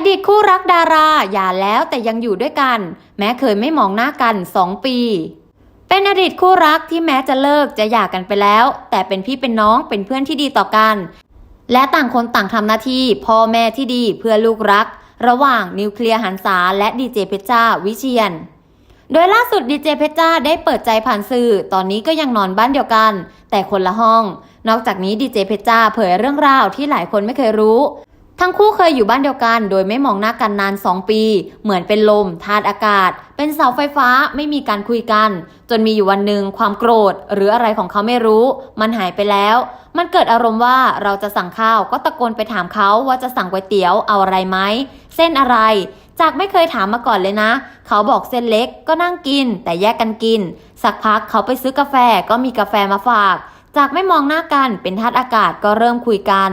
อดีตคู่รักดาราหย่าแล้วแต่ยังอยู่ด้วยกัน แม้เคยไม่มองหน้ากัน 2 ปี เป็นอดีตคู่รักที่แม้จะเลิกจะหย่ากันไปแล้ว แต่เป็นพี่เป็นน้องเป็นเพื่อนที่ดีต่อกัน และต่างคนต่างทำหน้าที่พ่อแม่ที่ดีเพื่อลูกรัก ระหว่างนิวเคลียร์หันษาและดีเจเพชรจ้าวิเชียนโดยล่าสุดดีเจเพชรจ้าได้เปิดใจผ่านสื่อ ตอนนี้ก็ยังนอนบ้านเดียวกัน แต่คนละห้อง นอกจากนี้ดีเจเพชรจ้าเผยเรื่องราวที่หลายคนไม่เคยรู้ ทั้งคู่เคยอยู่บ้านเดียวกันโดยไม่มองหน้ากันนาน 2 ปี เหมือนเป็นลมธาตุอากาศ เป็นเสาไฟฟ้าไม่มีการคุยกัน จนมีอยู่วันหนึ่งความโกรธ หรืออะไรของเขาไม่รู้ มันหายไปแล้ว มันเกิดอารมณ์ว่าเราจะสั่งข้าวก็ตะโกนไปถามเขาว่าจะสั่งก๋วยเตี๋ยวเอาอะไรไหมเส้นอะไร จากไม่เคยถามมาก่อนเลยนะ เขาบอกเส้นเล็กก็นั่งกิน แต่แยกกันกิน สักพักเขาไปซื้อกาแฟก็มีกาแฟมาฝาก จากไม่มองหน้ากันเป็นธาตุอากาศก็เริ่มคุยกัน